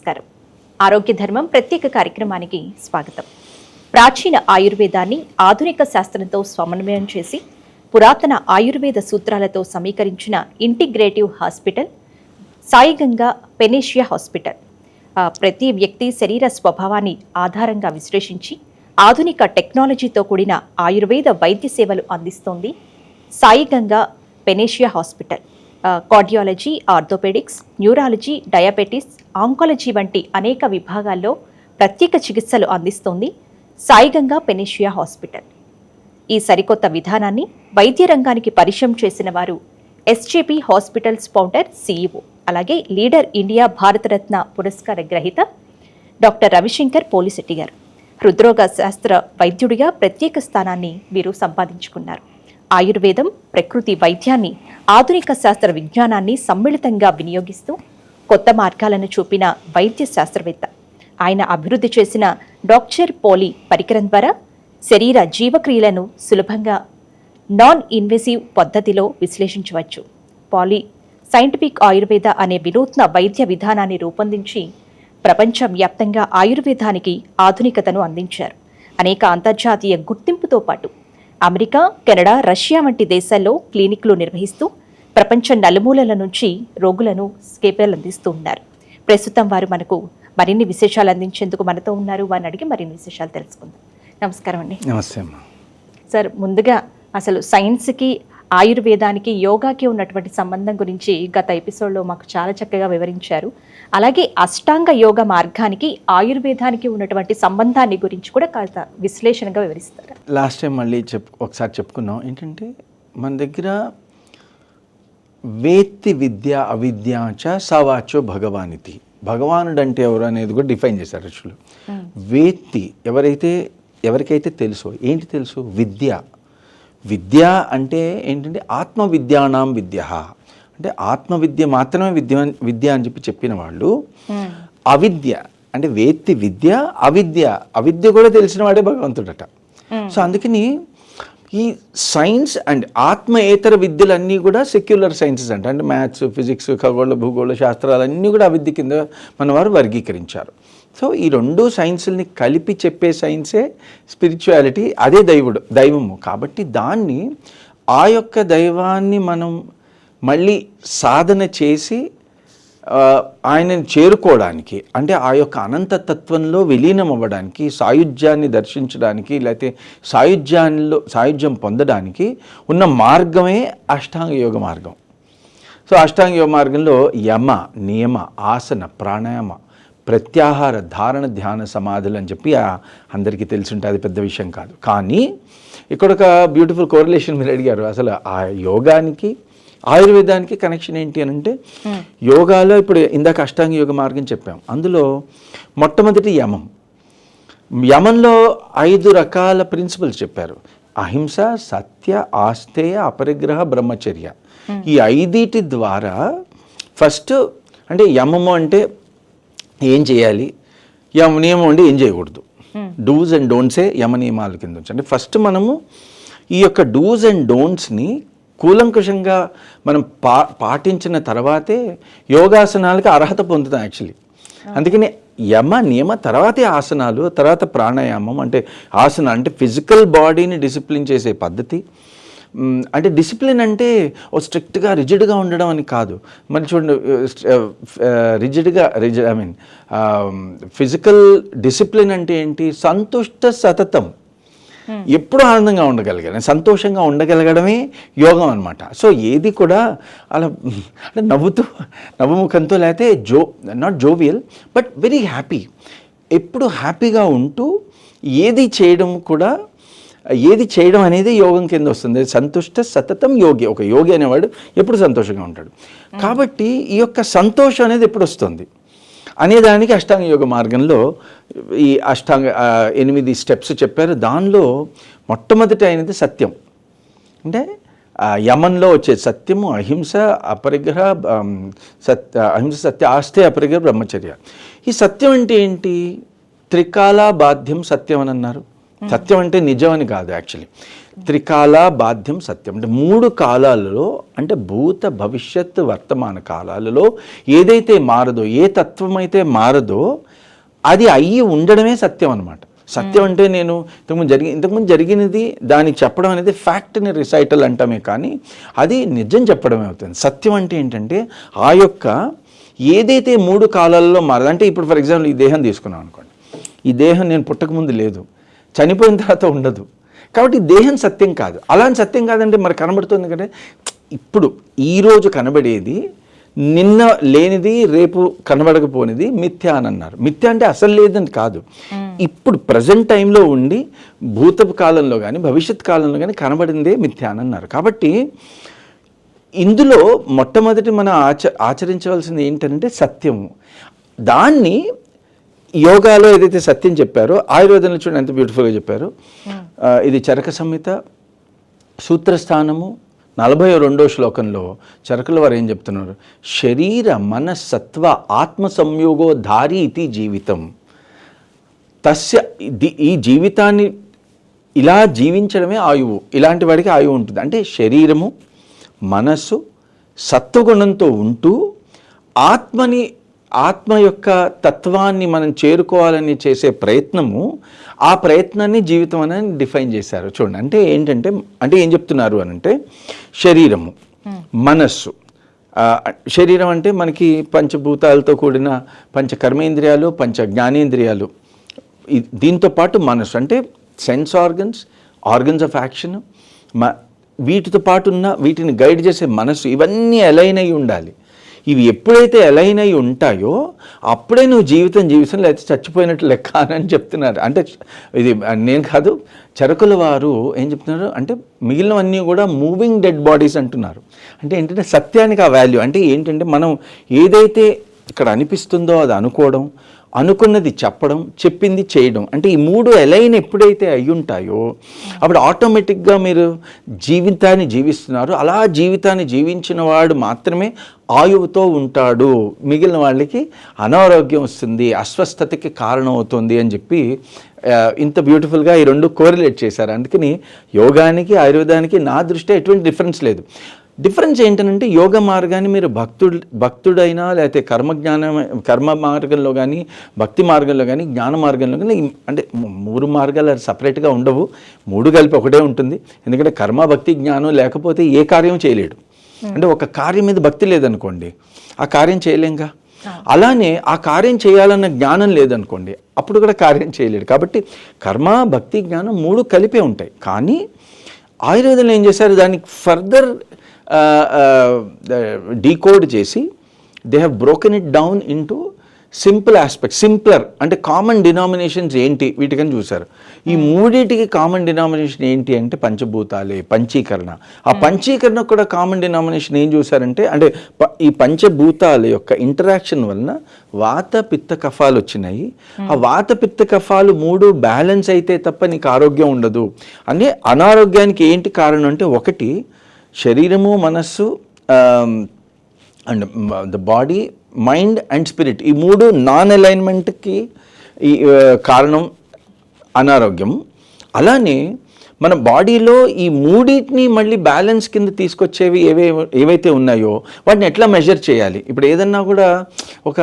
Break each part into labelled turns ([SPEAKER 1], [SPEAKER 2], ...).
[SPEAKER 1] నమస్కారం. ఆరోగ్య ధర్మం ప్రత్యేక కార్యక్రమానికి స్వాగతం. ప్రాచీన ఆయుర్వేదాన్ని ఆధునిక శాస్త్రంతో సమన్వయం చేసి పురాతన ఆయుర్వేద సూత్రాలతో సమీకరించిన integrative hospital Saiganga panacea hospital. ప్రతి వ్యక్తి శరీర స్వభావాన్ని ఆధారంగా విశ్లేషించి ఆధునిక టెక్నాలజీతో కూడిన ఆయుర్వేద వైద్య సేవలు అందిస్తోంది Saiganga panacea hospital. Cardiology orthopaedics neurology diabetes oncology వంటి అనేక విభాగాల్లో ప్రత్యేక చికిత్సలు అందిస్తోంది సాయిగంగా పెనిషియా హాస్పిటల్. ఈ సరికొత్త విధానాన్ని వైద్య రంగానికి పరిచయం చేసిన వారు ఎస్జేపీ హాస్పిటల్స్ ఫౌండర్ సీఈఓ అలాగే లీడర్ ఇండియా భారతరత్న పురస్కార గ్రహీత డాక్టర్ రవిశంకర్ పోలిశెట్టి గారు. హృద్రోగ శాస్త్ర వైద్యుడిగా ప్రత్యేక స్థానాన్ని వీరు సంపాదించుకున్నారు. ఆయుర్వేదం ప్రకృతి వైద్యాన్ని ఆధునిక శాస్త్ర విజ్ఞానాన్ని సమ్మిళితంగా వినియోగిస్తూ కొత్త మార్గాలను చూపిన వైద్య శాస్త్రవేత్త ఆయన అభివృద్ధి చేసిన డాక్టర్ పోలి పరికరం ద్వారా శరీర జీవక్రియలను సులభంగా నాన్ ఇన్వెసివ్ పద్ధతిలో విశ్లేషించవచ్చు. పాలీ సైంటిఫిక్ ఆయుర్వేద అనే వినూత్న వైద్య విధానాన్ని రూపొందించి ప్రపంచవ్యాప్తంగా ఆయుర్వేదానికి ఆధునికతను అందించారు. అనేక అంతర్జాతీయ గుర్తింపుతో పాటు అమెరికా కెనడా రష్యా వంటి దేశాల్లో క్లినిక్లు నిర్వహిస్తూ ప్రపంచ నలుమూలల నుంచి రోగులను స్కేపేలు అందిస్తూ ఉన్నారు. ప్రస్తుతం వారు మనకు మరిన్ని విశేషాలు అందించేందుకు మనతో ఉన్నారు. వారిని అడిగి మరిన్ని విశేషాలు తెలుసుకుందాం. నమస్కారం అండి.
[SPEAKER 2] నమస్తే అమ్మా.
[SPEAKER 1] సార్ ముందుగా అసలు సైన్స్కి ఆయుర్వేదానికి యోగాకి ఉన్నటువంటి సంబంధం గురించి గత ఎపిసోడ్లో మాకు చాలా చక్కగా వివరించారు. అలాగే అష్టాంగ యోగ మార్గానికి ఆయుర్వేదానికి ఉన్నటువంటి సంబంధాన్ని గురించి కూడా కాస్త విశ్లేషణగా వివరిస్తారు?
[SPEAKER 2] లాస్ట్ టైం మళ్ళీ చెప్ ఒకసారి చెప్పుకున్నాం. ఏంటంటే మన దగ్గర వేత్తి విద్య అవిద్యాచ సవాచో భగవానితి. భగవానుడు అంటే ఎవరు అనేది కూడా డిఫైన్ చేశారు ఋషులు. వేత్తి ఎవరైతే ఎవరికైతే తెలుసో ఏంటి తెలుసు? విద్య. విద్య అంటే ఏంటంటే ఆత్మ విద్యానాం విద్య. అంటే ఆత్మ విద్య మాత్రమే విద్య విద్య అని చెప్పి చెప్పిన వాళ్ళు. అవిద్య అంటే వేత్తి విద్య అవిద్య. అవిద్య కూడా తెలిసిన వాడే భగవంతుడట. సో అందుకని ఈ సైన్స్ అండ్ ఆత్మయేతర విద్యలన్నీ కూడా సెక్యులర్ సైన్సెస్ అంట. అంటే మ్యాథ్స్ ఫిజిక్స్ ఖగోళ భూగోళ శాస్త్రాలు అన్నీ కూడా విద్య కింద మన వారు వర్గీకరించారు. సో ఈ రెండు సైన్సుల్ని కలిపి చెప్పే సైన్సే స్పిరిచువాలిటీ అదే దైవుడు దైవము. కాబట్టి దాన్ని ఆ యొక్క దైవాన్ని మనం మళ్ళీ సాధన చేసి ఆయనని చేరుకోవడానికి అంటే ఆ యొక్క అనంతతత్వంలో విలీనం అవ్వడానికి సాయుధ్యాన్ని దర్శించడానికి లేకపోతే సాయుధ్యాల్లో సాయుధ్యం పొందడానికి ఉన్న మార్గమే అష్టాంగ యోగ మార్గం. సో అష్టాంగ యోగ మార్గంలో యమ నియమ ఆసన ప్రాణాయామ ప్రత్యాహార ధారణ ధ్యాన సమాధులు అని చెప్పి అందరికీ తెలిసింటే అది పెద్ద విషయం కాదు. కానీ ఇక్కడ ఒక బ్యూటిఫుల్ కోరిలేషన్ మీరు అడిగారు. అసలు ఆ యోగానికి ఆయుర్వేదానికి కనెక్షన్ ఏంటి అని అంటే యోగాలో ఇప్పుడు ఇందాక అష్టాంగ యోగ మార్గం చెప్పాం. అందులో మొట్టమొదటి యమం. యమంలో ఐదు రకాల ప్రిన్సిపల్స్ చెప్పారు. అహింస సత్య ఆస్తేయ అపరిగ్రహ బ్రహ్మచర్య. ఈ ఐదిటి ద్వారా ఫస్ట్ అంటే యమము అంటే ఏం చేయాలి? యమ నియమం అంటే ఏం చేయకూడదు. డూస్ అండ్ డోంట్సే యమ నియమాల కింద అంటే ఫస్ట్ మనము ఈ యొక్క డూస్ అండ్ డోంట్స్ని కూలంకుషంగా మనం పా పాటించిన తర్వాతే యోగాసనాలకి అర్హత పొందుతాం యాక్చువల్లీ. అందుకని యమ నియమ తర్వాతే ఆసనాలు తర్వాత ప్రాణాయామం అంటే ఆసన అంటే ఫిజికల్ బాడీని డిసిప్లిన్ చేసే పద్ధతి. అంటే డిసిప్లిన్ అంటే ఓ స్ట్రిక్ట్గా రిజిడ్గా ఉండడం అని కాదు. మరి చూడండి రిజిడ్గా rigid I mean physical discipline అంటే ఏంటి? సంతుష్ట సతతం. ఎప్పుడు ఆనందంగా ఉండగలగాలి సంతోషంగా ఉండగలగడమే యోగం అనమాట సో ఏది కూడా అలా అంటే నవ్వుతూ నవ్వుముఖంతో లేకపోతే జో not jovial but very happy ఎప్పుడు హ్యాపీగా ఉంటూ ఏది చేయడం కూడా ఏది చేయడం అనేది యోగం కింద వస్తుంది. సంతుష్ట సతతం యోగి. ఒక యోగి అనేవాడు ఎప్పుడు సంతోషంగా ఉంటాడు. కాబట్టి ఈ యొక్క సంతోషం అనేది ఎప్పుడు వస్తుంది? అనేదానికి అష్టాంగ యోగ మార్గంలో ఈ అష్టాంగ ఎనిమిది స్టెప్స్ చెప్పారు. దానిలో మొట్టమొదటి అయినది సత్యం. అంటే ఆ, యమంలో వచ్చే సత్యము అహింస అపరిగ్రహ సత్య అహింస సత్య ఆస్తే అపరిగ్రహ బ్రహ్మచర్య. ఈ సత్యం అంటే ఏంటి? త్రికాల బాధ్యం సత్యం అని అన్నారు. సత్యం అంటే నిజం అని కాదు యాక్చువల్లీ. త్రికాల బాధ్యం సత్యం. అంటే మూడు కాలాలలో అంటే భూత భవిష్యత్ వర్తమాన కాలాలలో ఏదైతే మారదో ఏ తత్వం అయితే మారదో అది అయ్యి ఉండడమే సత్యం అనమాట సత్యం అంటే నేను ఇంతకుముందు జరిగి ఇంతకుముందు జరిగినది దానికి చెప్పడం అనేది ఫ్యాక్ట్ని రిసైటల్ అంటామే కానీ అది నిజం చెప్పడమే అవుతుంది. సత్యం అంటే ఏంటంటే ఆ యొక్క ఏదైతే మూడు కాలాలలో మారదు అంటే ఇప్పుడు ఫర్ ఎగ్జాంపుల్ ఈ దేహం తీసుకున్నాం అనుకోండి. ఈ దేహం నేను పుట్టక ముందు లేదు. చనిపోయిన తర్వాత ఉండదు. కాబట్టి దేహం సత్యం కాదు. అలాంటి సత్యం కాదంటే మరి కనబడుతుంది కదా. ఇప్పుడు ఈరోజు కనబడేది నిన్న లేనిది రేపు కనబడకపోనిది మిథ్య అని అన్నారు. మిథ్య అంటే అసలు లేదని కాదు. ఇప్పుడు ప్రజెంట్ టైంలో ఉండి భూతపు కాలంలో కానీ భవిష్యత్ కాలంలో కానీ కనబడిందే మిథ్య అని అన్నారు. కాబట్టి ఇందులో మొట్టమొదటి మనం ఆచ ఆచరించవలసింది ఏంటంటే సత్యము. దాన్ని యోగాలో ఏదైతే సత్యం చెప్పారో ఆయుర్వేదంలో చూడండి ఎంత బ్యూటిఫుల్గా చెప్పారు. ఆ, ఇది చరక సంహిత సూత్రస్థానము నలభై రెండో శ్లోకంలో చరకుల వారు ఏం చెప్తున్నారు? శరీర మనస్సత్వ ఆత్మ సంయోగో ధారి ఇది జీవితం. తస్య ఈ జీవితాన్ని ఇలా జీవించడమే ఆయువు. ఇలాంటి వాడికి ఆయువు ఉంటుంది. అంటే శరీరము మనస్సు సత్వగుణంతో ఉంటూ ఆత్మని ఆత్మ యొక్క తత్వాన్ని మనం చేరుకోవాలని చేసే ప్రయత్నము ఆ ప్రయత్నాన్ని జీవితం అని డిఫైన్ చేశారు. చూడండి అంటే ఏంటంటే అంటే ఏం చెప్తున్నారు అని అంటే శరీరము మనస్సు. శరీరం అంటే మనకి పంచభూతాలతో కూడిన పంచ కర్మేంద్రియాలు పంచ జ్ఞానేంద్రియాలు దీంతో పాటు మనసు అంటే sense organs organs of action మ వీటితో పాటు ఉన్న వీటిని గైడ్ చేసే మనసు ఇవన్నీ అలైన్ అయి ఉండాలి. ఇవి ఎప్పుడైతే అలైన్ అయి ఉంటాయో అప్పుడే నువ్వు జీవితం జీవితం లేకపోతే చచ్చిపోయినట్లు లెక్క అని చెప్తున్నారు. అంటే ఇది నేను కాదు చరకుల వారు ఏం చెప్తున్నారు? అంటే మిగిలినవన్నీ కూడా మూవింగ్ డెడ్ బాడీస్ అంటున్నారు. అంటే ఏంటంటే సత్యానికి ఆ వాల్యూ అంటే ఏంటంటే మనం ఏదైతే ఇక్కడ అనిపిస్తుందో అది అనుకోవడం అనుకున్నది చెప్పడం చెప్పింది చేయడం. అంటే ఈ మూడు ఎలైన్ ఎప్పుడైతే అయ్యుంటాయో అప్పుడు ఆటోమేటిక్గా మీరు జీవితాన్ని జీవిస్తున్నారు. అలా జీవితాన్ని జీవించిన వాడు మాత్రమే ఆయువుతో ఉంటాడు. మిగిలిన వాళ్ళకి అనారోగ్యం వస్తుంది అస్వస్థతకి కారణం అవుతుంది అని చెప్పి ఇంత బ్యూటిఫుల్గా ఈ రెండు కోరిలేట్ చేశారు. అందుకని యోగానికి ఆయుర్వేదానికి నా దృష్టి ఎటువంటి డిఫరెన్స్ లేదు. డిఫరెన్స్ ఏంటంటే యోగ మార్గాన్ని మీరు భక్తుడు భక్తుడైనా లేకపోతే కర్మజ్ఞానం కర్మ మార్గంలో కానీ భక్తి మార్గంలో కానీ జ్ఞాన మార్గంలో కానీ అంటే మూడు మార్గాలు సపరేట్గా ఉండవు. మూడు కలిపి ఒకటే ఉంటుంది. ఎందుకంటే కర్మ భక్తి జ్ఞానం లేకపోతే ఏ కార్యం చేయలేడు. అంటే ఒక కార్యం మీద భక్తి లేదనుకోండి ఆ కార్యం చేయలేంగా? అలానే ఆ కార్యం చేయాలన్న జ్ఞానం లేదనుకోండి అప్పుడు కూడా కార్యం చేయలేడు. కాబట్టి కర్మ భక్తి జ్ఞానం మూడు కలిపే ఉంటాయి. కానీ ఆయుర్వేదంలో ఏం చేశారు? దానికి ఫర్దర్ డీకోడ్ చేసి they have broken it down into simple aspect simpler అంటే కామన్ డినామినేషన్స్ ఏంటి? వీటికని చూశారు. ఈ మూడింటికి కామన్ డినామినేషన్ ఏంటి అంటే పంచభూతాలే పంచీకరణ. ఆ పంచీకరణ కూడా కామన్ డినామినేషన్ ఏం చూశారంటే అంటే ఈ పంచభూతాల యొక్క ఇంటరాక్షన్ వలన వాత పిత్త కఫాలు వచ్చినాయి. ఆ వాత పిత్త కఫాలు మూడు బ్యాలెన్స్ అయితే తప్ప నీకు ఆరోగ్యం ఉండదు. అంటే అనారోగ్యానికి ఏంటి కారణం అంటే ఒకటి శరీరము మనస్సు and the body mind and spirit ఈ మూడు నాన్ అలైన్మెంట్కి ఈ కారణం అనారోగ్యం. అలానే మన బాడీలో ఈ మూడింటిని మళ్ళీ బ్యాలెన్స్ కింద తీసుకొచ్చేవి ఏవే ఏవైతే ఉన్నాయో వాటిని ఎట్లా మెజర్ చేయాలి? ఇప్పుడు ఏదన్నా కూడా ఒక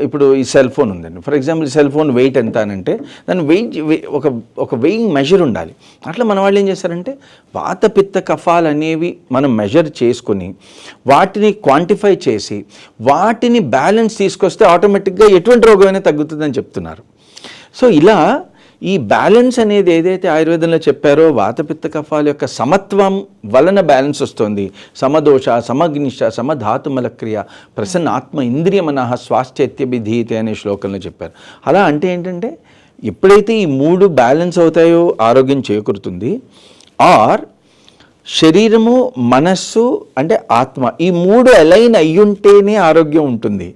[SPEAKER 2] ఇప్పుడు ఈ సెల్ ఫోన్ ఉందండి. For example cell phone weight ఎంత అని అంటే దాని వెయిట్ ఒక ఒక వెయింగ్ మెజర్ ఉండాలి. అట్లా మన వాళ్ళు ఏం చేస్తారంటే వాత పిత్త కఫాలు అనేవి మనం మెజర్ చేసుకొని వాటిని క్వాంటిఫై చేసి వాటిని బ్యాలెన్స్ తీసుకొస్తే ఆటోమేటిక్గా ఎటువంటి రోగమైనా తగ్గుతుందని చెప్తున్నారు. సో ఇలా ఈ బ్యాలెన్స్ అనేది ఏదైతే ఆయుర్వేదంలో చెప్పారో వాతపిత్త కఫాల యొక్క సమత్వం వలన బ్యాలెన్స్ వస్తుంది. సమదోష సమగ్నిష సమధాతుమలక్రియ ప్రసన్న ఆత్మ ఇంద్రియ మనః స్వాస్థ్యత్యభిధీయతే అనే శ్లోకంలో చెప్పారు. అలా అంటే ఏంటంటే ఎప్పుడైతే ఈ మూడు బ్యాలెన్స్ అవుతాయో ఆరోగ్యం చేకూరుతుంది. ఆర్ శరీరము మనస్సు అంటే ఆత్మ ఈ మూడు అలైన్ అయ్యుంటేనే ఆరోగ్యం ఉంటుంది.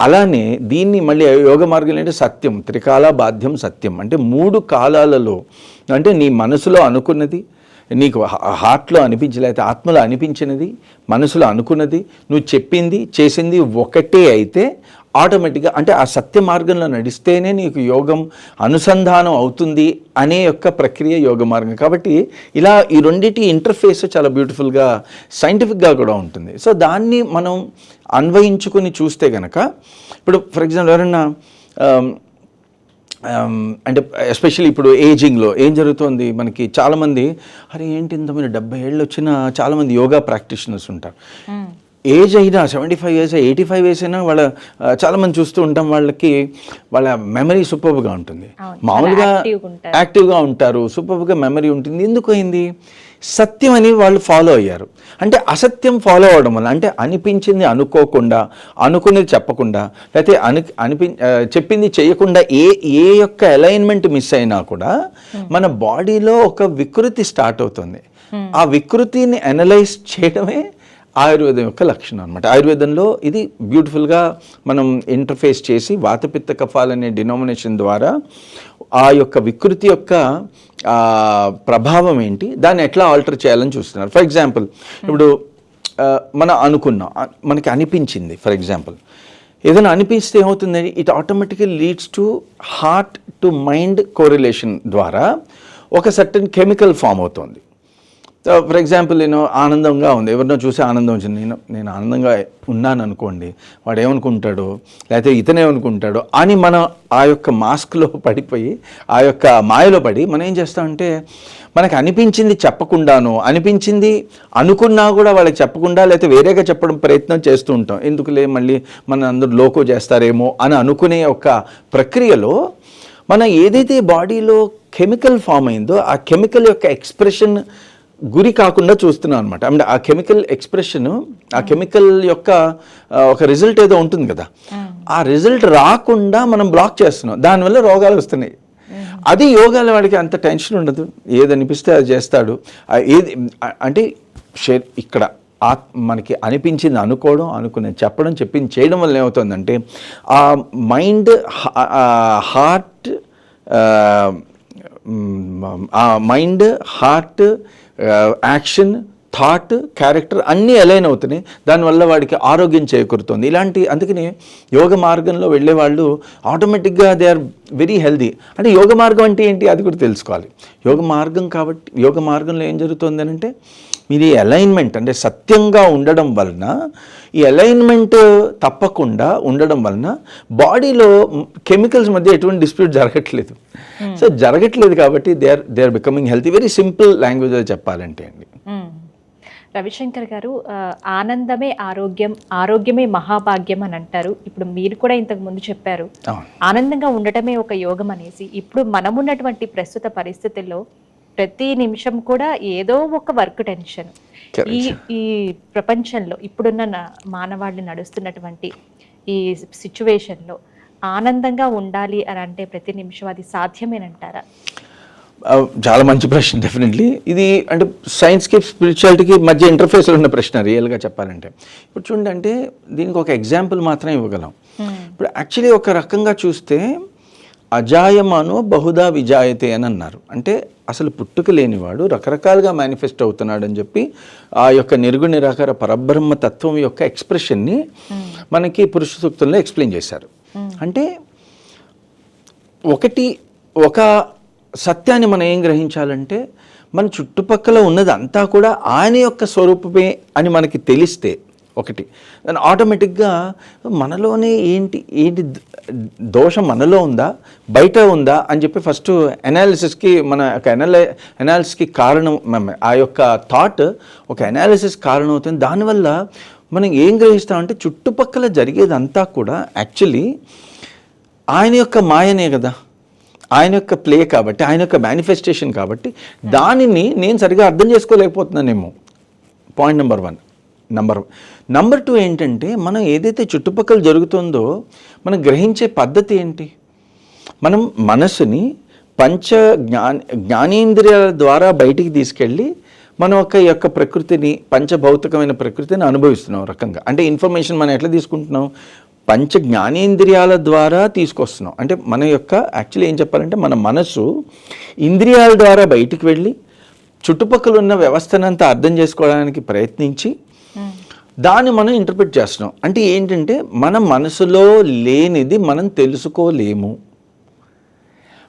[SPEAKER 2] అలానే దీన్ని మళ్ళీ యోగ మార్గం అంటే సత్యం త్రికాల బాధ్యం సత్యం. అంటే మూడు కాలాలలో అంటే నీ మనసులో అనుకున్నది నీకు హార్ట్లో అనిపించి లేకపోతే ఆత్మలో అనిపించినది మనసులో అనుకున్నది నువ్వు చెప్పింది చేసింది ఒకటే అయితే ఆటోమేటిక్గా అంటే ఆ సత్య మార్గంలో నడిస్తేనే నీకు యోగం అనుసంధానం అవుతుంది అనే యొక్క ప్రక్రియ యోగ మార్గం. కాబట్టి ఇలా ఈ రెండింటి ఇంటర్ఫేస్ చాలా బ్యూటిఫుల్గా సైంటిఫిక్గా కూడా ఉంటుంది. సో దాన్ని మనం అన్వయించుకొని చూస్తే గనక ఇప్పుడు ఫర్ ఎగ్జాంపుల్ ఎవరైనా అంటే ఎస్పెషల్లీ ఇప్పుడు ఏజింగ్లో ఏం జరుగుతోంది మనకి? చాలామంది అరే ఏంటి ఇంతమంది డెబ్బై ఏళ్ళు వచ్చిన చాలామంది యోగా ప్రాక్టీషనర్స్ ఉంటారు. ఏజ్ అయినా seventy five years eighty five years అయినా వాళ్ళ చాలామంది చూస్తూ ఉంటాం వాళ్ళకి వాళ్ళ మెమరీ సూపర్గా ఉంటుంది. మామూలుగా. యాక్టివ్గా ఉంటారు. సూపర్గా మెమరీ ఉంటుంది. ఎందుకు అయింది? సత్యం అని వాళ్ళు ఫాలో అయ్యారు. అంటే అసత్యం ఫాలో అవడం వల్ల అంటే అనిపించింది అనుకోకుండా అనుకునేది చెప్పకుండా లేకపోతే అను అనిపి చెప్పింది చేయకుండా ఏ ఏ యొక్క అలైన్మెంట్ మిస్ అయినా కూడా మన బాడీలో ఒక వికృతి స్టార్ట్ అవుతుంది. ఆ వికృతిని అనలైజ్ చేయడమే ఆయుర్వేదం యొక్క లక్షణం అనమాట ఆయుర్వేదంలో ఇది బ్యూటిఫుల్గా మనం ఇంటర్ఫేస్ చేసి వాతపిత్త కఫాలు అనే డినామినేషన్ ద్వారా ఆ యొక్క వికృతి యొక్క ప్రభావం ఏంటి దాన్ని ఎట్లా ఆల్టర్ చేయాలని చూస్తున్నారు. ఫర్ ఎగ్జాంపుల్ ఇప్పుడు మనం అనుకున్నాం మనకి అనిపించింది ఫర్ ఎగ్జాంపుల్. ఏదైనా అనిపిస్తే ఏమవుతుంది ఇట్ ఆటోమేటిక్గా leads to heart to mind correlation ద్వారా ఒక సర్టన్ కెమికల్ ఫామ్ అవుతుంది. ఫర్ ఎగ్జాంపుల్ నేను ఆనందంగా ఉంది. ఎవరినో చూసి ఆనందం వచ్చింది. నేను నేను ఆనందంగా ఉన్నాను అనుకోండి వాడు ఏమనుకుంటాడు లేకపోతే ఇతనే అనుకుంటాడు అని మనం ఆ యొక్క మాస్క్లో పడిపోయి ఆ యొక్క మాయలో పడి మనం ఏం చేస్తామంటే మనకు అనిపించింది చెప్పకుండాను అనిపించింది అనుకున్నా కూడా వాళ్ళకి చెప్పకుండా లేకపోతే వేరేగా చెప్పడం ప్రయత్నం చేస్తూ ఉంటాం. ఎందుకులే మళ్ళీ మన అందరూ లోకో చేస్తారేమో అని అనుకునే ఒక ప్రక్రియలో మనం ఏదైతే బాడీలో కెమికల్ ఫామ్ అయిందో ఆ కెమికల్ యొక్క ఎక్స్ప్రెషన్ గురి కాకుండా చూస్తున్నాం అనమాట అంటే ఆ కెమికల్ ఎక్స్ప్రెషన్ ఆ కెమికల్ యొక్క ఆ, ఒక రిజల్ట్ ఏదో ఉంటుంది కదా. ఆ. రిజల్ట్ రాకుండా మనం బ్లాక్ చేస్తున్నాం. దానివల్ల రోగాలు వస్తున్నాయి. అది యోగాల వాడికి అంత టెన్షన్ ఉండదు. ఏది అనిపిస్తే అది చేస్తాడు. ఆ, ఏది ఆ, అంటే షే- ఇక్కడ ఆత్ మనకి అనిపించింది అనుకోవడం అనుకునే చెప్పడం చెప్పింది చేయడం వల్ల ఏమవుతుందంటే ఆ మైండ్ హార్ట్ ఆ mind heart action thought character అన్నీ అలైన్ అవుతున్నాయి. దానివల్ల వాడికి ఆరోగ్యం చేకూరుతుంది. ఇలాంటి అందుకని యోగ మార్గంలో వెళ్ళే వాళ్ళు ఆటోమేటిక్గా దే ఆర్ వెరీ హెల్దీ. అంటే యోగ మార్గం అంటే ఏంటి? అది కూడా తెలుసుకోవాలి. యోగ మార్గం కాబట్టి యోగ మార్గంలో ఏం జరుగుతుంది అని అంటే మీరు ఈ అలైన్మెంట్ అంటే సత్యంగా ఉండడం వలన ఈ అలైన్మెంట్ తప్పకుండా ఉండడం వలన బాడీలో కెమికల్స్ మధ్య ఎటువంటి డిస్ప్యూట్ జరగట్లేదు. సో జరగట్లేదు కాబట్టి they are they are becoming healthy very simple language చెప్పాలంటే అండి.
[SPEAKER 1] మ్మ్. రవిశంకర్ గారు ఆనందమే ఆరోగ్యం ఆరోగ్యమే మహాభాగ్యం అని అంటారు. ఇప్పుడు మీరు కూడా ఇంతకు ముందు చెప్పారు. ఆనందంగా ఉండటమే ఒక యోగం అనేసి. ఇప్పుడు మనమున్నటువంటి ప్రస్తుత పరిస్థితుల్లో ప్రతి నిమిషం కూడా ఏదో ఒక వర్క్ టెన్షన్. ఈ ఈ ప్రపంచంలో ఇప్పుడున్న న- మానవాళి నడుస్తున్నటువంటి ఈ సిచ్యువేషన్లో ఆనందంగా ఉండాలి అని అంటే ప్రతి నిమిషం అది సాధ్యమేనంటారా?
[SPEAKER 2] చాలా మంచి ప్రశ్న డెఫినెట్లీ ఇది అంటే సైన్స్కి స్పిరిచువాలిటీకి మధ్య ఇంటర్ఫేస్లో ఉన్న ప్రశ్న రియల్గా చెప్పాలంటే. ఇప్పుడు చూడండి అంటే దీనికి ఒక ఎగ్జాంపుల్ మాత్రం ఇవ్వగలం. ఇప్పుడు యాక్చువల్లీ ఒక రకంగా చూస్తే అజాయమానో బహుదా విజాయతే అని అన్నారు. అంటే అసలు పుట్టుక లేనివాడు రకరకాలుగా మేనిఫెస్ట్ అవుతున్నాడు అని చెప్పి ఆ యొక్క నిర్గుణ నిరాకార పరబ్రహ్మ తత్వం యొక్క ఎక్స్ప్రెషన్ని మనకి పురుష సూక్తంలో ఎక్స్ప్లెయిన్ చేశారు. అంటే ఒకటి ఒక సత్యాన్ని మనం ఏం గ్రహించాలంటే మన చుట్టుపక్కల ఉన్నది అంతా కూడా ఆయన యొక్క స్వరూపమే అని మనకి తెలిస్తే ఒకటి. దాని ఆటోమేటిక్గా మనలోనే ఏంటి ఏంటి దోషం మనలో ఉందా బయట ఉందా అని చెప్పి ఫస్ట్ అనాలిసిస్కి మన ఒక ఎనాలి అనాలిసిస్కి కారణం ఆ యొక్క థాట్ ఒక అనాలిసిస్ కారణం అవుతుంది దానివల్ల మనం ఏం గ్రహిస్తామంటే చుట్టుపక్కల జరిగేదంతా కూడా యాక్చువల్లీ ఆయన యొక్క మాయనే కదా. ఆయన యొక్క ప్లే కాబట్టి ఆయన యొక్క మేనిఫెస్టేషన్ కాబట్టి దానిని నేను సరిగా అర్థం చేసుకోలేకపోతున్నానేమో. Point number one number number two ఏంటంటే మనం ఏదైతే చుట్టుపక్కల జరుగుతుందో మనం గ్రహించే పద్ధతి ఏంటి? మనం మనసుని పంచ జ్ఞా జ్ఞానేంద్రియాల ద్వారా బయటికి తీసుకెళ్ళి మన ఒక యొక్క ప్రకృతిని పంచభౌతికమైన ప్రకృతిని అనుభవిస్తున్నాం రకంగా. అంటే ఇన్ఫర్మేషన్ మనం ఎట్లా తీసుకుంటున్నాం? పంచ జ్ఞానేంద్రియాల ద్వారా తీసుకొస్తున్నాం. అంటే మన యొక్క యాక్చువల్లీ ఏం చెప్పాలంటే మన మనసు ఇంద్రియాల ద్వారా బయటికి వెళ్ళి చుట్టుపక్కల ఉన్న వ్యవస్థనంతా అర్థం చేసుకోవడానికి ప్రయత్నించి దాన్ని మనం ఇంటర్ప్రిట్ చేస్తున్నాం. అంటే ఏంటంటే మన మనసులో లేనిది మనం తెలుసుకోలేము.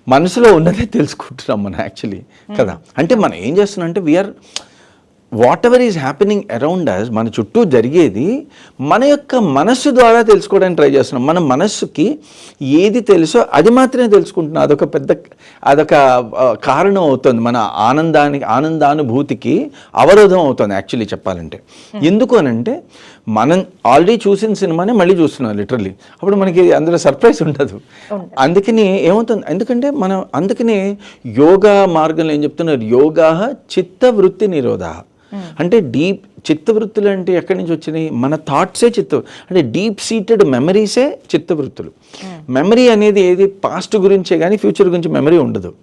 [SPEAKER 2] మనసులో ఉన్నదే తెలుసుకుంటున్నాం మనం యాక్చువల్లీ కదా? అంటే మనం ఏం చేస్తున్నాం అంటే we're whatever is happening around us మన చుట్టూ జరిగేది మన యొక్క మనస్సు ద్వారా తెలుసుకోవడానికి ట్రై చేస్తున్నాం. మన మనస్సుకి ఏది తెలుసో అది మాత్రమే తెలుసుకుంటున్నాం. అదొక పెద్ద అదొక కారణం అవుతుంది. మన ఆనందానికి ఆనందానుభూతికి అవరోధం అవుతుంది యాక్చువల్లీ చెప్పాలంటే. ఎందుకు అనంటే మనం ఆల్రెడీ చూసిన సినిమానే మళ్ళీ చూస్తున్నాం లిటరల్లీ అప్పుడు మనకి అందులో సర్ప్రైజ్ ఉండదు. అందుకని ఏమవుతుంది? ఎందుకంటే మనం అందుకనే యోగా మార్గంలో ఏం చెప్తున్నారు? యోగా చిత్తవృత్తి నిరోధ అంటే డీప్ చిత్తవృత్తులు అంటే ఎక్కడి నుంచి వచ్చినాయి? మన థాట్సే చిత్త అంటే డీప్ సీటెడ్ మెమరీసే చిత్తవృత్తులు. మెమరీ అనేది ఏది? పాస్ట్ గురించే కానీ ఫ్యూచర్ గురించి మెమరీ ఉండదు.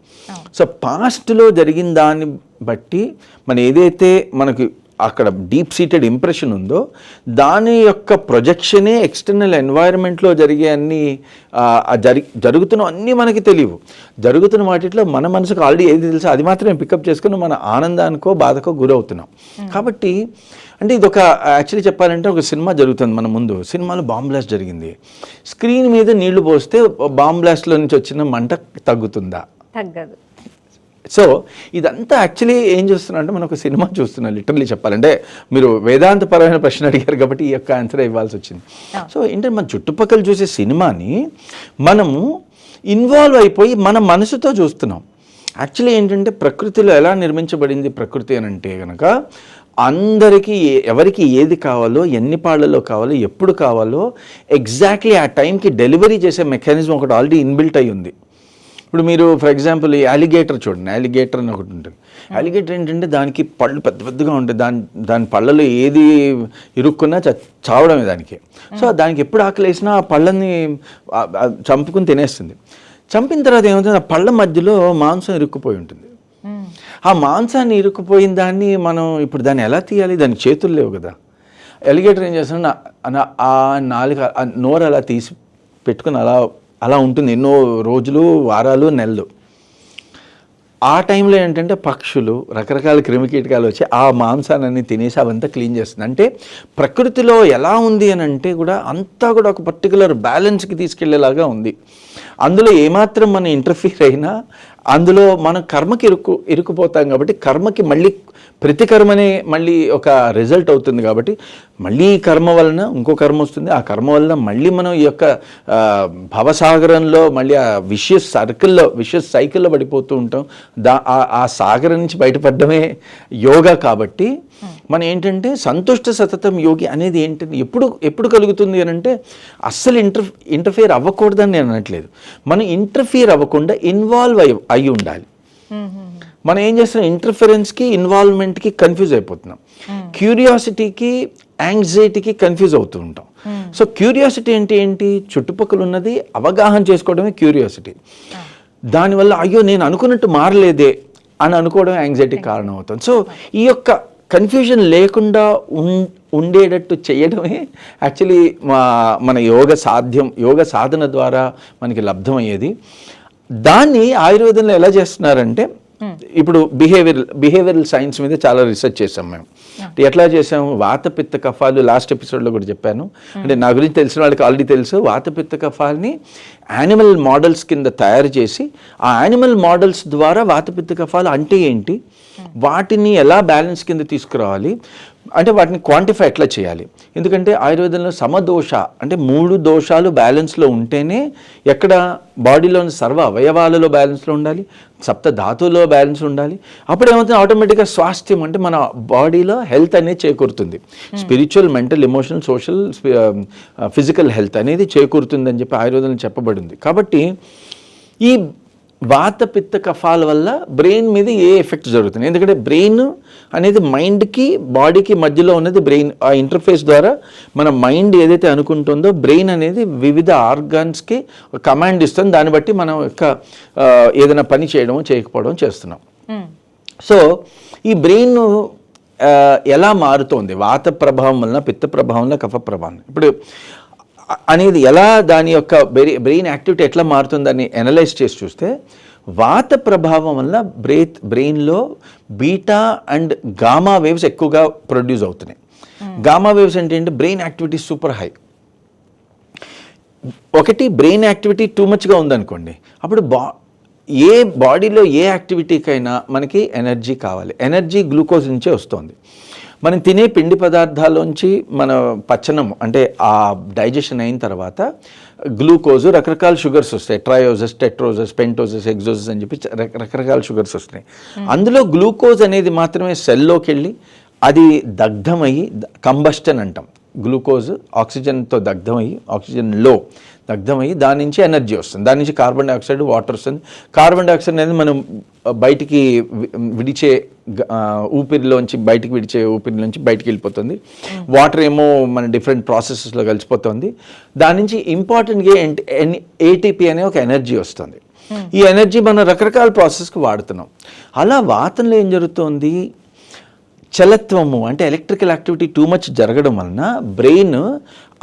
[SPEAKER 2] సో పాస్ట్లో జరిగిన దాన్ని బట్టి మన ఏదైతే మనకి అక్కడ డీప్ సీటెడ్ ఇంప్రెషన్ ఉందో దాని యొక్క ప్రొజెక్షనే ఎక్స్టర్నల్ ఎన్వైరన్మెంట్లో జరిగే అన్ని జరి జరుగుతున్న అన్నీ మనకి తెలియవు. జరుగుతున్న వాటిలో మన మనసుకు ఆల్రెడీ ఏది తెలుసో అది మాత్రమే పికప్ చేసుకుని మన ఆనందానికో బాధకో గురవుతున్నాం. కాబట్టి అంటే ఇది ఒక యాక్చువల్లీ చెప్పాలంటే ఒక సినిమా జరుగుతుంది మన ముందు. సినిమాలో బాంబ్ బ్లాస్ట్ జరిగింది. స్క్రీన్ మీద నీళ్ళు పోస్తే బాంబ్ బ్లాస్ట్లో నుంచి వచ్చిన మంట తగ్గుతుందా?
[SPEAKER 1] తగ్గదు.
[SPEAKER 2] సో ఇదంతా యాక్చువల్లీ ఏం చూస్తున్నా అంటే మనం ఒక సినిమా చూస్తున్నాం లిటరలీ చెప్పాలంటే మీరు వేదాంతపరమైన ప్రశ్న అడిగారు కాబట్టి ఈ యొక్క ఆన్సర్ ఇవ్వాల్సి వచ్చింది. సో ఏంటంటే మన చుట్టుపక్కల చూసే సినిమాని మనము ఇన్వాల్వ్ అయిపోయి మన మనసుతో చూస్తున్నాం. యాక్చువల్లీ ఏంటంటే ప్రకృతిలో ఎలా నిర్మించబడింది ప్రకృతి అని అంటే కనుక అందరికీ ఎవరికి ఏది కావాలో ఎన్ని పాళ్ళలో కావాలో ఎప్పుడు కావాలో ఎగ్జాక్ట్లీ ఆ టైంకి డెలివరీ చేసే మెకానిజం ఒకటి ఆల్రెడీ ఇన్బిల్ట్ అయి ఉంది ఇప్పుడు మీరు ఫర్ ఎగ్జాంపుల్ ఈ అలిగేటర్ చూడండి. అలిగేటర్ అని ఒకటి ఉంటుంది. అలిగేటర్ ఏంటంటే దానికి పళ్ళు పెద్ద పెద్దగా ఉంటాయి. దాని దాని పళ్ళలో ఏది ఇరుక్కున్నా చావడమే దానికి. సో దానికి ఎప్పుడు ఆకలి వేసినా ఆ పళ్ళని చంపుకుని తినేస్తుంది. చంపిన తర్వాత ఏమవుతుంది? ఆ పళ్ళ మధ్యలో మాంసం ఇరుక్కుపోయి ఉంటుంది. ఆ మాంసాన్ని ఇరుక్కుపోయిన దాన్ని మనం ఇప్పుడు దాన్ని ఎలా తీయాలి? దానికి చేతులు లేవు కదా. ఎలిగేటర్ ఏం చేస్తాడు? నా- నా- ఆ నాలుగు నోరు అలా తీసి పెట్టుకుని అలా అలా ఉంటుంది ఎన్నో రోజులు వారాలు నెలలు. ఆ టైంలో ఏంటంటే పక్షులు రకరకాల క్రిమికీటకాలు వచ్చి ఆ మాంసాన్ని తినేసి అవంతా క్లీన్ చేస్తుంది. అంటే ప్రకృతిలో ఎలా ఉంది అని అంటే కూడా అంతా కూడా ఒక పర్టికులర్ బ్యాలెన్స్కి తీసుకెళ్ళేలాగా ఉంది. అందులో ఏమాత్రం మనం ఇంటర్ఫీర్ అయినా అందులో మనం కర్మకి ఇరుక్కు ఇరుక్కుపోతాం కాబట్టి కర్మకి మళ్ళీ ప్రతి కర్మనే మళ్ళీ ఒక రిజల్ట్ అవుతుంది కాబట్టి మళ్ళీ కర్మ వలన ఇంకో కర్మ వస్తుంది. ఆ కర్మ వలన మళ్ళీ మనం ఈ యొక్క భవసాగరంలో మళ్ళీ ఆ విషయస్ సర్కిల్లో విషయస్ సైకిల్లో పడిపోతూ ఉంటాం. దా ఆ- సాగరం నుంచి బయటపడడమే యోగా కాబట్టి మనం ఏంటంటే సంతుష్ట సతతం యోగి అనేది ఏంటంటే ఎప్పుడు ఎప్పుడు కలుగుతుంది అని అంటే అస్సలు ఇంటర్ ఇంటర్ఫియర్ అవ్వకూడదని నేను అనట్లేదు. మనం ఇంటర్ఫియర్ అవ్వకుండా ఇన్వాల్వ్ అయి అయి ఉండాలి. మనం ఏం చేస్తున్నాం? ఇంటర్ఫరెన్స్కి ఇన్వాల్వ్మెంట్కి కన్ఫ్యూజ్ అయిపోతున్నాం. క్యూరియాసిటీకి యాంగ్జైటీకి కన్ఫ్యూజ్ అవుతూ ఉంటాం. సో క్యూరియాసిటీ అంటే ఏంటి? చుట్టుపక్కల ఉన్నది అవగాహన చేసుకోవడమే క్యూరియాసిటీ దానివల్ల అయ్యో నేను అనుకున్నట్టు మారలేదే అని అనుకోవడం యాంగ్జైటీ కారణం అవుతుంది సో ఈ యొక్క కన్ఫ్యూజన్ లేకుండా ఉం- ఉండేటట్టు చేయడమే యాక్చువల్లీ మా మన యోగ సాధ్యం యోగ సాధన ద్వారా మనకి లబ్ధమయ్యేది. దాన్ని ఆయుర్వేదంలో ఎలా చేస్తున్నారంటే ఇప్పుడు బిహేవియర్ బిహేవియరల్ సైన్స్ మీద చాలా రీసెర్చ్ చేసాం మేము. ఎట్లా చేసాము వాత పిత్త కఫాలు లాస్ట్ ఎపిసోడ్లో కూడా చెప్పాను. అంటే నా గురించి తెలిసిన వాళ్ళకి ఆల్రెడీ తెలుసు. వాత పిత్త కఫాల్ని యానిమల్ మోడల్స్ కింద తయారు చేసి ఆ యానిమల్ మోడల్స్ ద్వారా వాత పిత్త కఫాలు అంటే ఏంటి? వాటిని ఎలా బ్యాలెన్స్ కింద తీసుకురావాలి? అంటే వాటిని క్వాంటిఫై ఎట్లా చేయాలి? ఎందుకంటే ఆయుర్వేదంలో సమదోష అంటే మూడు దోషాలు బ్యాలెన్స్లో ఉంటేనే ఎక్కడ బాడీలోని సర్వ అవయవాలలో బ్యాలెన్స్లో ఉండాలి సప్త ధాతువులో బ్యాలెన్స్ ఉండాలి. అప్పుడు ఏమవుతుంది? ఆటోమేటిక్గా స్వాస్థ్యం అంటే మన బాడీలో హెల్త్ అనేది చేకూరుతుంది. Spiritual mental emotional social physical health అనేది చేకూరుతుంది అని చెప్పి ఆయుర్వేదంలో చెప్పబడింది. కాబట్టి ఈ వాత పిత్త కఫాల వల్ల బ్రెయిన్ మీద ఏ ఎఫెక్ట్ జరుగుతుంది? ఎందుకంటే బ్రెయిన్ అనేది మైండ్కి బాడీకి మధ్యలో ఉన్నది బ్రెయిన్. ఆ ఇంటర్ఫేస్ ద్వారా మన మైండ్ ఏదైతే అనుకుంటుందో బ్రెయిన్ అనేది వివిధ ఆర్గాన్స్కి కమాండ్ ఇస్తుంది. దాన్ని బట్టి మనం యొక్క ఏదైనా పని చేయడం చేయకపోవడం చేస్తున్నాం. సో ఈ బ్రెయిన్ ఎలా మారుతోంది? వాత ప్రభావం వలన పిత్త ప్రభావం వలన కఫ ప్రభావం ఇప్పుడు అనేది ఎలా దాని యొక్క బ్రెయిన్ యాక్టివిటీ ఎట్లా మారుతుందని అనలైజ్ చేసి చూస్తే వాత ప్రభావం వల్ల బ్రెయిత్ బ్రెయిన్లో బీటా అండ్ గామా వేవ్స్ ఎక్కువగా ప్రొడ్యూస్ అవుతున్నాయి. గామా వేవ్స్ అంటే ఏంటి? Brain activity super high. ఒకటి బ్రెయిన్ యాక్టివిటీ టూ మచ్గా ఉందనుకోండి అప్పుడు బా ఏ బాడీలో ఏ యాక్టివిటీకైనా మనకి ఎనర్జీ కావాలి. ఎనర్జీ గ్లూకోజ్ నుంచే వస్తుంది. మనం తినే పిండి పదార్థాల్లోంచి మన పచనం అంటే ఆ డైజెషన్ అయిన తర్వాత గ్లూకోజ్ రకరకాల షుగర్స్ వస్తాయి. ట్రయోజస్ టెట్రోజస్ పెంటోజస్ ఎగ్జోజస్ అని చెప్పి రక- రకరకాల షుగర్స్ వస్తున్నాయి. అందులో గ్లూకోజ్ అనేది మాత్రమే సెల్లోకి వెళ్ళి అది దగ్ధమయ్యి కంబస్టన్ అంటాం. గ్లూకోజ్ ఆక్సిజన్తో దగ్ధమయ్యి ఆక్సిజన్లో దగ్ధమయ్యి దాని నుంచి ఎనర్జీ వస్తుంది. దాని నుంచి కార్బన్ డైఆక్సైడ్ వాటర్ వస్తుంది. కార్బన్ డైఆక్సైడ్ అనేది మనం బయటికి విడిచే ఊపిరిలోంచి బయటికి విడిచే ఊపిరిలోంచి బయటికి వెళ్ళిపోతుంది. వాటర్ ఏమో మన డిఫరెంట్ ప్రాసెసెస్లో కలిసిపోతుంది. దాని నుంచి ఇంపార్టెంట్గా ఏటీపీ అనే ఒక ఎనర్జీ వస్తుంది. ఈ ఎనర్జీ మనం రకరకాల ప్రాసెస్కి వాడుతున్నాం. అలా వాతంలో ఏం జరుగుతుంది? చలత్వము అంటే ఎలక్ట్రికల్ యాక్టివిటీ టూ మచ్ జరగడం వలన బ్రెయిన్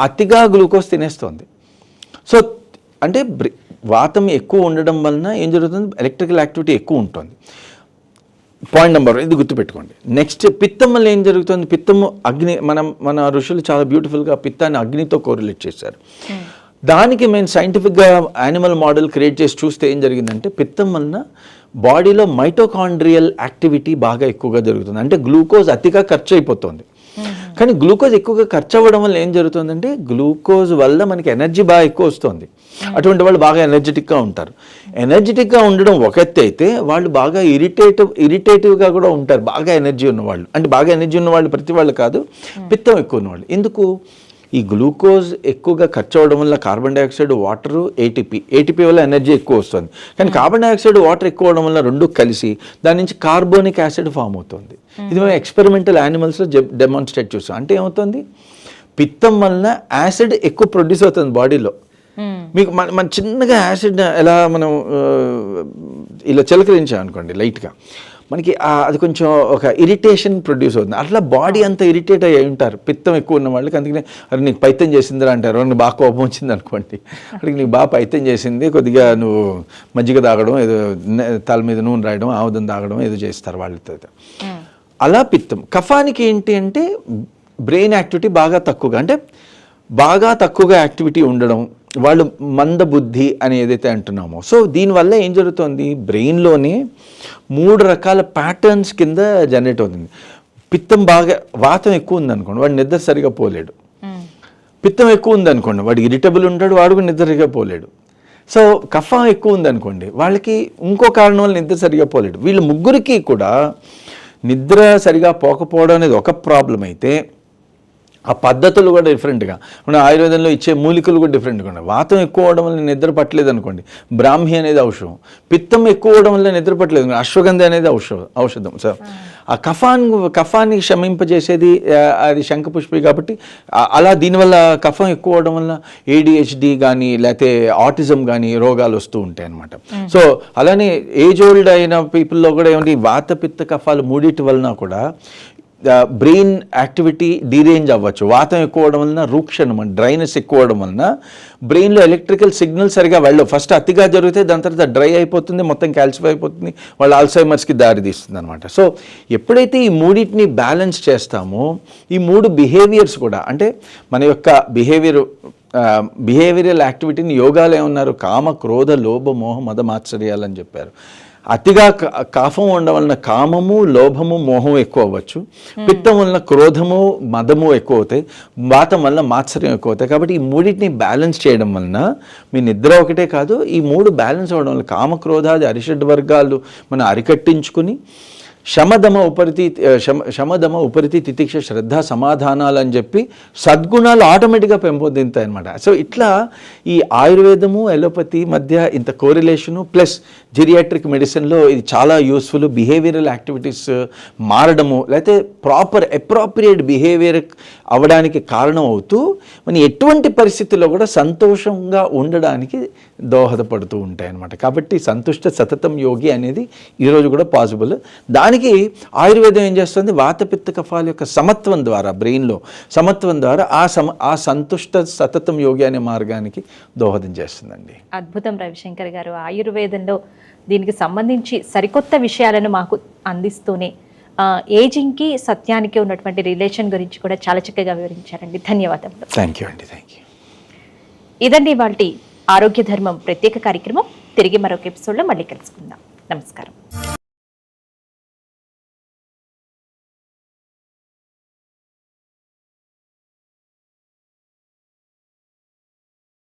[SPEAKER 2] అతిగా గ్లూకోజ్ తినేస్తుంది. సో అంటే వాతం ఎక్కువ ఉండడం వలన ఏం జరుగుతుంది? ఎలక్ట్రికల్ యాక్టివిటీ ఎక్కువ ఉంటుంది. పాయింట్ నెంబర్ ఇది గుర్తుపెట్టుకోండి. నెక్స్ట్ పిత్తం వల్ల ఏం జరుగుతుంది? పిత్తము అగ్ని మనం మన ఋషులు చాలా బ్యూటిఫుల్గా పిత్తాన్ని అగ్నితో కోరిలేట్ చేశారు. దానికి మేము సైంటిఫిక్గా యానిమల్ మోడల్ క్రియేట్ చేసి చూస్తే ఏం జరిగిందంటే పిత్తం వలన బాడీలో మైటోకాండ్రియల్ యాక్టివిటీ బాగా ఎక్కువగా జరుగుతుంది. అంటే గ్లూకోజ్ అతిగా ఖర్చు అయిపోతుంది కానీ గ్లూకోజ్ ఎక్కువగా ఖర్చు అవ్వడం వల్ల ఏం జరుగుతుందంటే గ్లూకోజ్ వల్ల మనకి ఎనర్జీ బాగా ఎక్కువ వస్తుంది. అటువంటి వాళ్ళు బాగా ఎనర్జెటిక్గా ఉంటారు. ఎనర్జెటిక్గా ఉండడం ఒక ఎత్తు అయితే వాళ్ళు బాగా ఇరిటేటివ్ ఇరిటేటివ్గా కూడా ఉంటారు. బాగా ఎనర్జీ ఉన్నవాళ్ళు. అంటే బాగా ఎనర్జీ ఉన్నవాళ్ళు ప్రతి వాళ్ళు కాదు పిత్తం ఎక్కువ ఉన్నవాళ్ళు. ఎందుకు? ఈ గ్లూకోజ్ ఎక్కువగా ఖర్చు అవ్వడం వల్ల carbon dioxide water ATP ATP వల్ల ఎనర్జీ ఎక్కువ వస్తుంది. కానీ కార్బన్ డైఆక్సైడ్ వాటర్ ఎక్కువ అవడం వల్ల రెండు కలిసి దాని నుంచి కార్బోనిక్ యాసిడ్ ఫామ్ అవుతుంది. ఇది మేము ఎక్స్పెరిమెంటల్ యానిమల్స్లో డెమాన్స్ట్రేట్ చూసాం. అంటే ఏమవుతుంది? పిత్తం వలన యాసిడ్ ఎక్కువ ప్రొడ్యూస్ అవుతుంది బాడీలో. మీకు మన మన చిన్నగా యాసిడ్ ఎలా మనం ఇలా చిలకరించాం అనుకోండి లైట్గా. మనకి అది కొంచెం ఒక ఇరిటేషన్ ప్రొడ్యూస్ అవుతుంది. అట్లా బాడీ అంతా ఇరిటేట్ అయ్యి ఉంటారు. పిత్తం ఎక్కువ ఉన్న వాళ్ళకి అందుకనే అరే నీకు పైత్యం చేసిందిరా అంటారు. నీకు బాగా కోపం వచ్చింది అనుకోండి. అక్కడికి నీకు బాగా పైత్యం చేసింది కొద్దిగా నువ్వు మజ్జిగ తాగడం ఏదో తల మీద నూనె రాయడం ఆవుదం తాగడం ఏదో చేస్తారు వాళ్ళతో అలా పిత్తం. కఫానికి ఏంటి అంటే బ్రెయిన్ యాక్టివిటీ బాగా తక్కువగా అంటే బాగా తక్కువగా యాక్టివిటీ ఉండడం వాళ్ళు మంద బుద్ధి అని ఏదైతే అంటున్నామో. సో దీనివల్ల ఏం జరుగుతుంది? బ్రెయిన్లోనే మూడు రకాల ప్యాటర్న్స్ కింద జనరేట్ అవుతుంది. పిత్తం బాగా వాతం ఎక్కువ ఉందనుకోండి వాడు నిద్ర సరిగా పోలేడు. పిత్తం ఎక్కువ ఉందనుకోండి వాడు ఇరిటబుల్ ఉంటాడు వాడు కూడా నిద్ర సరిగా పోలేడు. సో కఫా ఎక్కువ ఉందనుకోండి వాళ్ళకి ఇంకో కారణం వల్ల నిద్ర సరిగా పోలేడు. వీళ్ళు ముగ్గురికి కూడా నిద్ర సరిగా పోకపోవడం అనేది ఒక ప్రాబ్లం అయితే ఆ పద్ధతులు కూడా డిఫరెంట్గా మన ఆయుర్వేదంలో ఇచ్చే మూలికలు కూడా డిఫరెంట్గా ఉన్నాయి. వాతం ఎక్కువ అవడం వల్ల నిద్ర పట్టలేదు అనుకోండి. బ్రాహ్మి అనేది ఔషధం. పిత్తం ఎక్కువ అవడం వల్ల నిద్ర పట్టలేదు. అశ్వగంధ అనేది ఔషధం ఔషధం. సో ఆ కఫాన్ కఫాన్ని శమింపజేసేది ఆ, అది శంఖపుష్పి కాబట్టి అలా దీనివల్ల కఫం ఎక్కువ అవడం వల్ల ఏడిహెచ్డి కానీ లేకపోతే ఆటిజం కానీ రోగాలు వస్తూ ఉంటాయి అన్నమాట. సో అలానే ఏజ్ ఓల్డ్ అయిన పీపుల్లో కూడా ఏమంటే వాత పిత్త కఫాలు మూడిటి వలన కూడా బ్రెయిన్ యాక్టివిటీ డీరేంజ్ అవ్వచ్చు. వాతం ఎక్కువ అవడం వలన రూక్షణం డ్రైనెస్ ఎక్కువ అవడం వలన బ్రెయిన్లో ఎలక్ట్రికల్ సిగ్నల్ సరిగా వెళ్ళవు. ఫస్ట్ అతిగా జరిగితే దాని తర్వాత డ్రై అయిపోతుంది మొత్తం క్యాల్సిఫై అయిపోతుంది వాళ్ళ ఆల్సైమర్స్కి దారి తీస్తుంది అనమాట సో ఎప్పుడైతే ఈ మూడింటిని బ్యాలెన్స్ చేస్తామో ఈ మూడు బిహేవియర్స్ కూడా అంటే మన యొక్క బిహేవియర్ బిహేవియరల్ యాక్టివిటీని యోగాలు ఏమన్నారు? కామ క్రోధ లోభ మోహ మద మాత్సర్యాలని చెప్పారు. అతిగా కాఫం ఉండడం వలన కామము లోభము మోహం ఎక్కువ అవ్వచ్చు. పిత్తం వలన క్రోధము మదము ఎక్కువ అవుతాయి. వాతం వలన మాత్సర్యం ఎక్కువ అవుతాయి. కాబట్టి ఈ మూడింటిని బ్యాలెన్స్ చేయడం వలన మీ నిద్ర ఒకటే కాదు ఈ మూడు బ్యాలెన్స్ అవ్వడం వల్ల కామక్రోధాది అరిషడ్ వర్గాలు మనం అరికట్టించుకుని శమదమ ఉపరితి శమ శమదమ ఉపరితి తితిక్ష శ్రద్ధ సమాధానాలు అని చెప్పి సద్గుణాలు ఆటోమేటిక్గా పెంపొందింతాయి అనమాట సో ఇట్లా ఈ ఆయుర్వేదము ఎలోపతి మధ్య ఇంత కోరిలేషను ప్లస్ జిరియాట్రిక్ మెడిసిన్లో ఇది చాలా యూస్ఫుల్ బిహేవియరల్ యాక్టివిటీస్ మారడము లేకపోతే ప్రాపర్ అప్రాప్రియేట్ బిహేవియర్ అవడానికి కారణం అవుతూ మన ఎటువంటి పరిస్థితుల్లో కూడా సంతోషంగా ఉండడానికి దోహదపడుతూ ఉంటాయి అనమాట కాబట్టి సంతుష్ట సతతం యోగి అనేది ఈరోజు కూడా పాసిబుల్ దానికి ఆయుర్వేదం ఏం చేస్తుంది? వాతపిత్త కఫాల యొక్క సమత్వం ద్వారా బ్రెయిన్లో సమత్వం ద్వారా ఆ సమ ఆ సంతుష్ట సతతం యోగి అనే మార్గానికి దోహదం చేస్తుందండి.
[SPEAKER 1] అద్భుతం రవిశంకర్ గారు. ఆయుర్వేదంలో దీనికి సంబంధించి సరికొత్త విషయాలను మాకు అందిస్తూనే ఏజింగ్కి సత్యానికి ఉన్నటువంటి రిలేషన్ గురించి కూడా చాలా చక్కగా వివరించారండి. ధన్యవాదములు.
[SPEAKER 2] థ్యాంక్ యూ అండి. థ్యాంక్ యూ
[SPEAKER 1] ఇదండి వాళ్ళ ఆరోగ్య ధర్మం ప్రత్యేక కార్యక్రమం. తిరిగి మరొక ఎపిసోడ్లో మళ్ళీ కలుసుకుందాం. నమస్కారం.